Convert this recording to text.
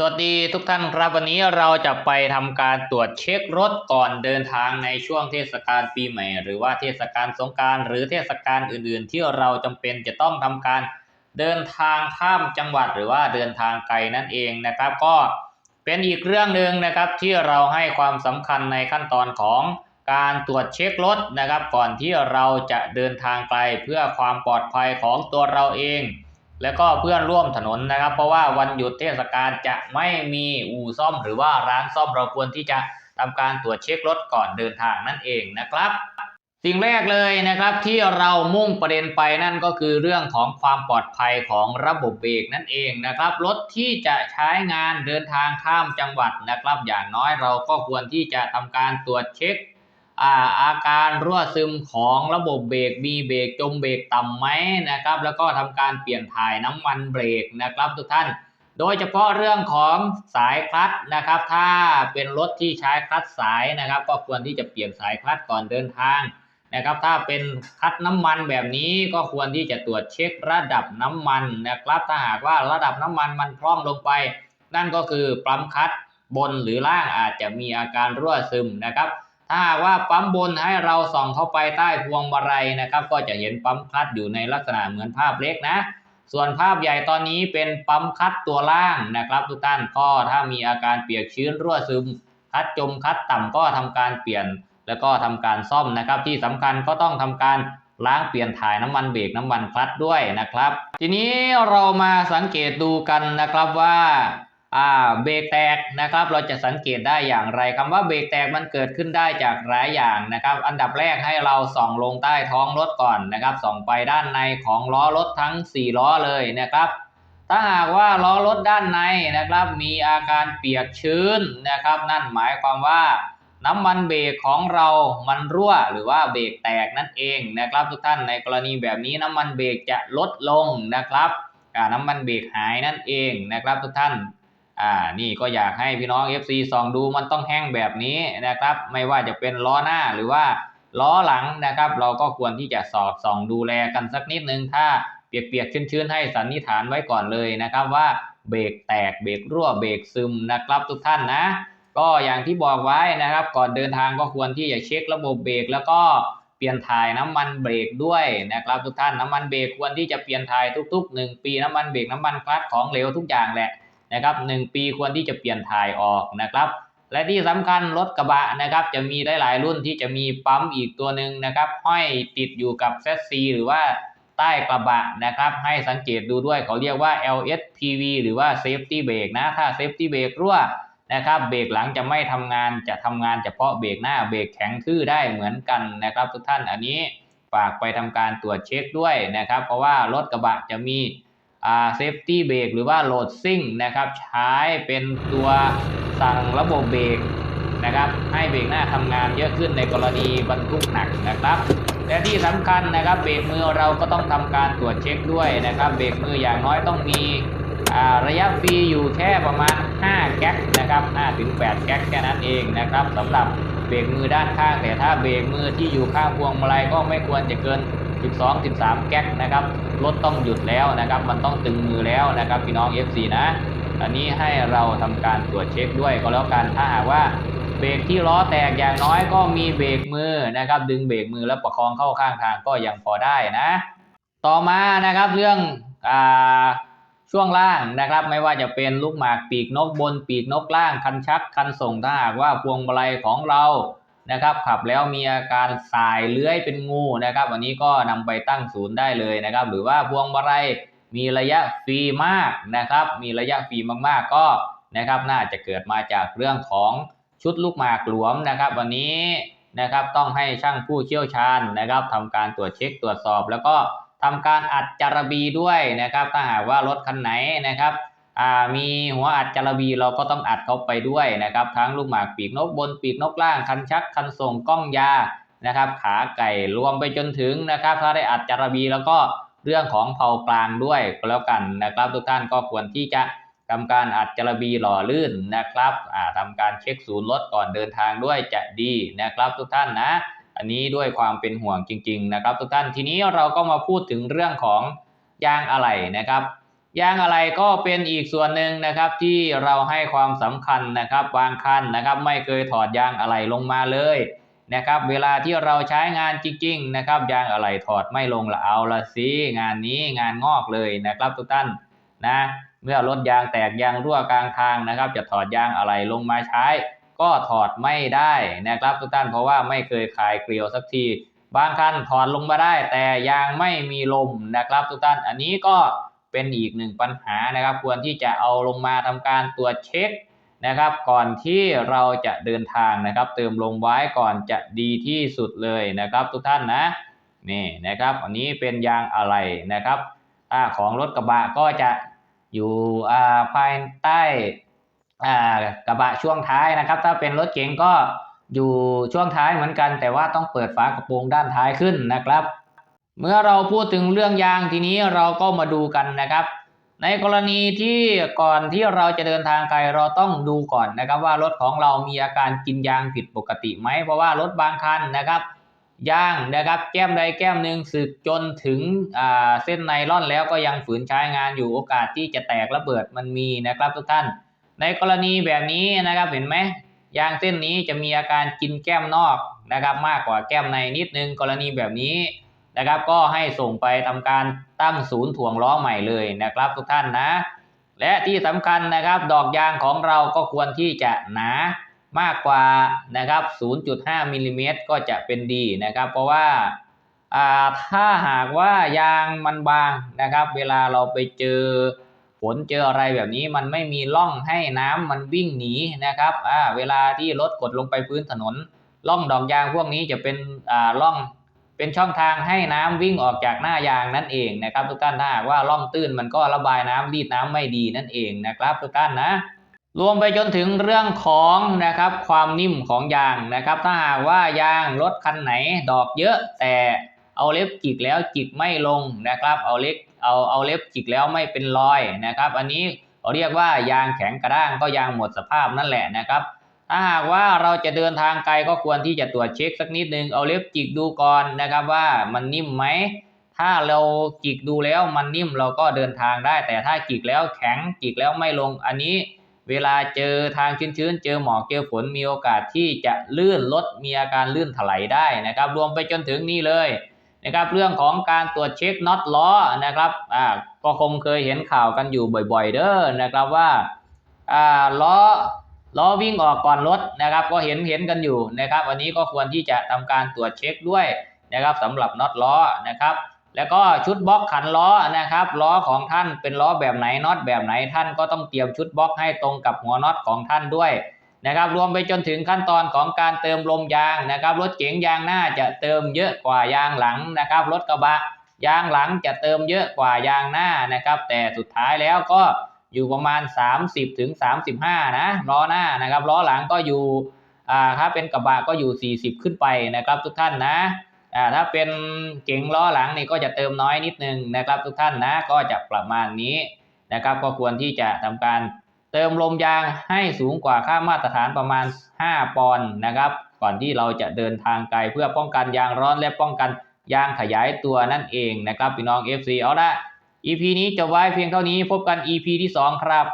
สวัสดีทุกท่านครับวันนี้เราจะไปทำการตรวจเช็ครถก่อนเดินทางในช่วงเทศกาลปีใหม่ หรือว่าเทศกาลสงกรารหรือเทศกาลอื่นๆ ที่เราจำเป็นจะต้องทำการเดินทางข้ามจังหวัดหรือว่าเดินทางไกลนั่นเองนะครับ ก็เป็นอีกเรื่องหนึ่งนะครับที่เราให้ความสำคัญในขั้นตอนของการตรวจเช็ครถนะครับ ก่อนที่เราจะเดินทางไกลเพื่อความปลอดภัยของตัวเราเอง แล้วก็เพื่อนร่วมถนนนะครับ เพราะว่าวันหยุดเทศกาลจะไม่มีอู่ซ่อมหรือว่าร้านซ่อมเราควรที่จะทำการตรวจเช็ครถก่อนเดินทางนั่นเองนะครับสิ่งแรกเลยนะครับที่เรามุ่งประเด็นไปนั่นก็คือเรื่องของความปลอดภัยของระบบเบรกนั่นเองนะครับ รถที่จะใช้งานเดินทางข้ามจังหวัดนะครับ อย่างน้อยเราก็ควรที่จะทำการตรวจเช็ค อาอาการรั่วซึมของระบบเบรกมีเบรกจมเบรกต่ำไหมนะครับ แล้วก็ทำการเปลี่ยนถ่ายน้ำมันเบรกนะครับทุกท่าน โดยเฉพาะเรื่องของสายคลัตช์นะครับ ถ้าเป็นรถที่ใช้คลัตช์สายนะครับ ก็ควรที่จะเปลี่ยนสายคลัตช์ก่อนเดินทางนะครับ ถ้าเป็นคลัตช์น้ำมันแบบนี้ก็ควรที่จะตรวจเช็คระดับน้ำมันนะครับ ถ้าหากว่าระดับน้ำมันมันพร่องลงไป นั่นก็คือปั๊มคลัตช์บนหรือล่างอาจจะมีอาการรั่วซึมนะครับ ถ้าว่าปั๊มบนให้เราส่องเข้าไปใต้พวงมาลัยนะครับ ก็จะเห็นปั๊มคลัตช์อยู่ในลักษณะเหมือนภาพเล็กนะ ส่วนภาพใหญ่ตอนนี้เป็นปั๊มคลัตช์ตัวล่างนะครับ ทุกท่านก็ถ้ามีอาการเปียกชื้นรั่วซึมคลัตช์จมคลัตช์ต่ำก็ทำการเปลี่ยน แล้วก็ทำการซ่อมนะครับ ที่สำคัญก็ต้องทำการล้างเปลี่ยนถ่ายน้ำมันเบรกน้ำมันคลัตช์ด้วยนะครับ ทีนี้เรามาสังเกตดูกันนะครับว่า เบรกแตกนะครับ เราจะสังเกตได้อย่างไรคำว่าเบรกแตกมันเกิดขึ้นได้จากหลายอย่างนะครับ อันดับแรกให้เราส่องลงใต้ท้องรถก่อนนะครับ ส่องไปด้านในของล้อรถทั้ง 4 ล้อเลยนะครับ ถ้าหากว่าล้อรถด้านในนะครับ มีอาการเปียกชื้นนะครับ นั่นหมายความว่าน้ำมันเบรกของเรามันรั่วหรือว่าเบรกแตกนั่นเองนะครับ ทุกท่านในกรณีแบบนี้น้ำมันเบรกจะลดลงนะครับน้ำมันเบรกหายนั่นเองนะครับ ทุกท่าน อ่านี่ก็อยากให้พี่น้อง FC ส่องดูมันต้องแห้งแบบนี้นะครับ ไม่ว่าจะเป็นล้อหน้าหรือว่าล้อหลังนะครับ เราก็ควรที่จะสอดส่องดูแลกันสักนิดนึง ถ้าเปียกๆชื้นๆให้สันนิษฐานไว้ก่อนเลยนะครับว่าเบรกแตกเบรกรั่วเบรกซึมนะครับทุกท่านนะ ก็อย่างที่บอกไว้นะครับ ก่อนเดินทางก็ควรที่จะเช็คระบบเบรกแล้วก็เปลี่ยนถ่ายน้ำมันเบรกด้วยนะครับทุกท่านน้ำมันเบรกควรที่จะเปลี่ยนถ่ายทุกๆ 1 ปีน้ำมันเบรกน้ำมันคลัตช์ของเหลวทุกอย่างแหละ นะครับหนึ่งปีควรที่จะเปลี่ยนถ่ายออกนะครับและที่สำคัญรถกระบะนะครับจะมีได้หลายรุ่นที่จะมีปั๊มอีกตัวหนึ่งนะครับห้อยติดอยู่กับแซสซีหรือว่าใต้กระบะนะครับให้สังเกตดูด้วยเขาเรียกว่า LSPV หรือว่า Safety Brake นะถ้า Safety Brake รั่วนะครับเบรกหลังจะไม่ทำงานจะทำงานเฉพาะเบรกหน้าเบรกแข็งทื่อได้เหมือนกันนะครับ ทุกท่านอันนี้ฝากไปทำการตรวจเช็คด้วยนะครับ เพราะว่ารถกระบะจะมี เซฟตี้เบรกหรือว่าโหลดซิ่งนะครับใช้เป็นตัวสั่งระบบเบรกนะครับให้เบรกหน้าทำงานเยอะขึ้นในกรณีบรรทุกหนักนะครับและที่สำคัญนะครับเบรกมือเราก็ต้องทำการตรวจเช็คด้วยนะครับเบรกมืออย่างน้อยต้องมีระยะฟรีอยู่แค่ประมาณ 5 แก๊กนะครับ5ถึง8แก๊กแค่นั้นเองนะครับสำหรับเบรกมือด้านข้าง แต่ถ้าเบรกมือที่อยู่ข้างพวงมาลัยก็ไม่ควรจะเกิน 12 13 แก๊กนะครับรถต้องหยุดแล้วนะครับ มันต้องตึงมือแล้วนะครับพี่น้อง FC นะ อันนี้ให้เราทำการตรวจเช็คด้วยก็แล้วกันถ้าหากว่าเบรกที่ล้อแตกอย่างน้อยก็มีเบรกมือนะครับ ดึงเบรกมือแล้วประคองเข้าข้างทางก็ยังพอได้นะ ต่อมานะครับเรื่องอ่าช่วงล่างนะครับ ไม่ว่าจะเป็นลูกหมากปีกนกบนปีกนกล่างคันชักคันส่งถ้าหากว่าพวงมาลัยของเรา นะครับ ขับแล้วมีอาการสายเลื้อยเป็นงูนะครับ วันนี้ก็นำไปตั้งศูนย์ได้เลยนะครับ หรือว่าพวงมาลัยมีระยะฟรีมากนะครับ มีระยะฟรีมากๆก็นะครับน่าจะเกิดมาจากเรื่องของชุดลูกหมากหลวมนะครับ วันนี้นะครับต้องให้ช่างผู้เชี่ยวชาญนะครับทำการตรวจเช็คตรวจสอบ แล้วก็ทำการอัดจารบีด้วยนะครับ ถ้าหากว่ารถคันไหนนะครับ มีหัวอัดจารบีเราก็ต้องอัดเข้าไปด้วยนะครับ ทั้งลูกหมากปีกนกบนปีกนกล่าง คันชักคันส่งกล้องยานะครับ ขาไก่รวมไปจนถึงนะครับ ถ้าได้อัดจารบีแล้วก็เรื่องของเผากลางด้วยก็แล้วกันนะครับ ทุกท่านก็ควรที่จะทำการอัดจารบีหล่อลื่นนะครับอ่าทำการเช็คศูนย์รถก่อนเดินทางด้วยจะดีนะครับ ทุกท่านนะ อันนี้ด้วยความเป็นห่วงจริง ๆ นะครับ ทุกท่านทีนี้เราก็มาพูดถึงเรื่องของยางอะไหล่นะครับ ยางอะไรก็เป็นอีกส่วนหนึ่งนะครับที่เราให้ความสำคัญนะครับบางคันนะครับ ไม่เคยถอดยางอะไรลงมาเลยนะครับ เวลาที่เราใช้งานจริง ๆ นะครับยางอะไรถอดไม่ลงละเอาละสิงานนี้งานงอกเลยนะครับทุกท่านนะเมื่อรถยางแตกยางรั่วกลางทางนะครับ จะถอดยางอะไรลงมาใช้ ก็ถอดไม่ได้นะครับ ทุกท่านเพราะว่าไม่เคยคลายเกลียวสักที บางคันถอดลงมาได้ แต่ยางไม่มีลมนะครับ ทุกท่านอันนี้ก็ เป็นอีกหนึ่งปัญหานะครับ ควรที่จะเอาลงมาทำการตรวจเช็คนะครับ ก่อนที่เราจะเดินทางนะครับ เติมลมไว้ก่อนจะดีที่สุดเลยนะครับ ทุกท่านนะนี่นะครับ อันนี้เป็นยางอะไรนะครับอ่าของรถกระบะก็จะอยู่อ่าภายใต้อ่ากระบะช่วงท้ายนะครับ ถ้าเป็นรถเก๋งก็อยู่ช่วงท้ายเหมือนกัน แต่ว่าต้องเปิดฝากระโปรงด้านท้ายขึ้นนะครับ เมื่อเราพูดถึงเรื่องยางทีนี้เราก็มาดูกันนะครับ ในกรณีที่ก่อนที่เราจะเดินทางไกลเราต้องดูก่อนนะครับ ว่ารถของเรามีอาการกินยางผิดปกติไหมเพราะว่ารถบางคันนะครับยางนะครับแก้มใดแก้มหนึ่งสึกจนถึงเส้นไนล่อนแล้วก็ยังฝืนใช้งานอยู่โอกาสที่จะแตกระเบิดมันมีนะครับทุกท่าน ในกรณีแบบนี้นะครับเห็นไหมยางเส้นนี้จะมีอาการกินแก้มนอกนะครับมากกว่าแก้มในนิดนึงกรณีแบบนี้ นะครับ ก็ให้ส่งไปทำการตั้งศูนย์ถ่วงล้อใหม่เลยนะครับ ทุกท่านนะ และที่สำคัญนะครับ ดอกยางของเราก็ควรที่จะหนามากกว่านะครับ 0.5มิลลิเมตรก็จะเป็นดีนะครับ เพราะว่าถ้าหากว่ายางมันบางนะครับ เวลาเราไปเจอฝนเจออะไรแบบนี้มันไม่มีร่องให้น้ำมันวิ่งหนีนะครับอ่าเวลาที่รถกดลงไปพื้นถนนร่องดอกยางพวกนี้จะเป็นอ่าร่อง เป็นช่องทางให้น้ำวิ่งออกจากหน้ายางนั่นเองนะครับ ทุกท่านถ้าหากว่าร่องตื้นมันก็ระบายน้ำรีดน้ำไม่ดีนั่นเองนะครับ ทุกท่านนะ รวมไปจนถึงเรื่องของนะครับความนิ่มของยางนะครับ ถ้าหากว่ายางรถคันไหนดอกเยอะ แต่เอาเล็บจิกแล้วจิกไม่ลงนะครับ เอาเล็กเอาเอาเล็บจิกแล้วไม่เป็นรอยนะครับ อันนี้เขาเรียกว่ายางแข็งกระด้างก็ยางหมดสภาพนั่นแหละนะครับ ถ้าหากว่าเราจะเดินทางไกลก็ควรที่จะตรวจเช็คสักนิดนึงเอาเล็บจิกดูก่อนนะครับว่ามันนิ่มไหมถ้าเราจิกดูแล้วมันนิ่มเราก็เดินทางได้ แต่ถ้าจิกแล้วแข็งจิกแล้วไม่ลงอันนี้ เวลาเจอทางชื้นๆ เจอหมอกเจอฝนมีโอกาสที่จะลื่นรถมีอาการลื่นถลายได้นะครับ รวมไปจนถึงนี่เลยนะครับเรื่องของการตรวจเช็คน็อตล้อนะครับอ่าก็คงเคยเห็นข่าวกันอยู่บ่อย ๆ เด้อนะครับว่าอ่าล้อ ล้อวิ่งออกก่อนรถนะครับ ก็เห็นเห็นกันอยู่นะครับ วันนี้ก็ควรที่จะทำการตรวจเช็คด้วยนะครับสำหรับน็อตล้อนะครับ แล้วก็ชุดบล็อกขันล้อนะครับ ล้อของท่านเป็นล้อแบบไหนน็อตแบบไหนท่านก็ต้องเตรียมชุดบล็อกให้ตรงกับหัวน็อตของท่านด้วยนะครับรวมไปจนถึงขั้นตอนของการเติมลมยางนะครับ รถเก๋งยางหน้าจะเติมเยอะกว่ายางหลังนะครับ รถกระบะยางหลังจะเติมเยอะกว่ายางหน้านะครับ แต่สุดท้ายแล้วก็ อยู่ประมาณ 30ถึง35 นะล้อหน้านะครับล้อหลังก็อยู่อ่าถ้าเป็นกระบะก็อยู่ 40 ขึ้นไปนะครับทุกท่านนะอ่าถ้าเป็นเก๋งล้อหลังนี่ก็จะเติมน้อยนิดนึงนะครับทุกท่านนะก็จะประมาณนี้นะครับก็ควรที่จะทำการเติมลมยางให้สูงกว่าค่ามาตรฐานประมาณ 5 ปอนด์นะครับ ก่อนที่เราจะเดินทางไกลเพื่อป้องกันยางร้อนและป้องกันยางขยายตัวนั่นเองนะครับพี่น้อง FC เอาละ EP นี้จะไว้เพียงเท่านี้พบกัน EP ที่ 2 ครับ